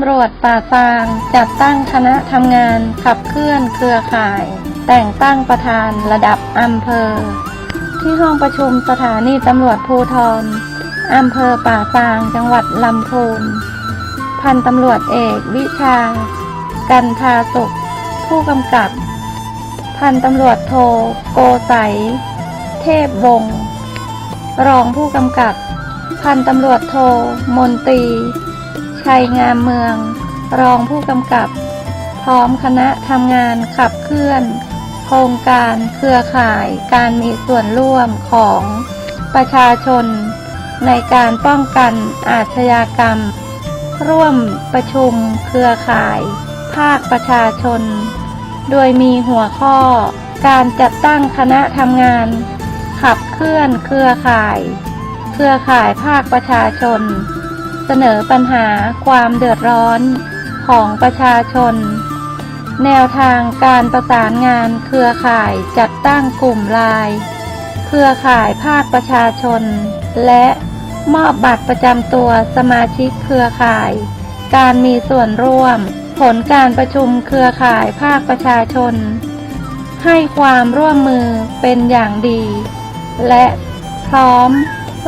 ำรวจป่าซาง จัดตั้งคณะทำงาน ขับเคลื่อนเครือข่าย แต่งตั้งประธานระดับอำเภอ ที่ห้องประชุมสถานีตำรวจภูทรอำเภอป่าซางจังหวัดลำพูนพันตำรวจเอกวิชา กันทาสุข ผู้กำกับ พันตำรวจโท โกไสยเทพวงรองผู้กำกับ พันตำรวจโท มนตรี ชัยงามเมือง รองผู้กำกับ พร้อมคณะทำงานขับเคลื่อน โครงการเครือข่ายการมีส่วนร่วมของประชาชน ในการป้องกันอาชญากรรม ร่วมประชุมเครือข่าย ภาคประชาชน โดยมีหัวข้อ การจัดตั้งคณะทำงาน ขับเคลื่อนเครือข่าย เครือข่ายภาคประชาชน เสนอปัญหาความเดือดร้อนของประชาชน แนวทางการประสานงานเครือข่ายจัดตั้งกลุ่มลน์เครือข่ายภาคประชาชน และมอบบัตรประจำตัวสมาชิกเครือข่าย การมีส่วนร่วม ผลการประชุมเครือข่ายภาคประชาชน ให้ความร่วมมือเป็นอย่างดี และพร้อม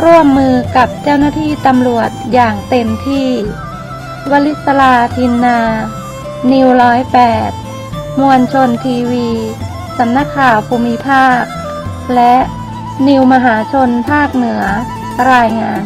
ร่วมมือกับเจ้าหน้าที่ตำรวจอย่างเต็มที่ วลิศลาทินนา นิวร้อยแปดมวลชนทีวี สำนักข่าวภูมิภาค และนิวมหาชนภาคเหนือ รายงาน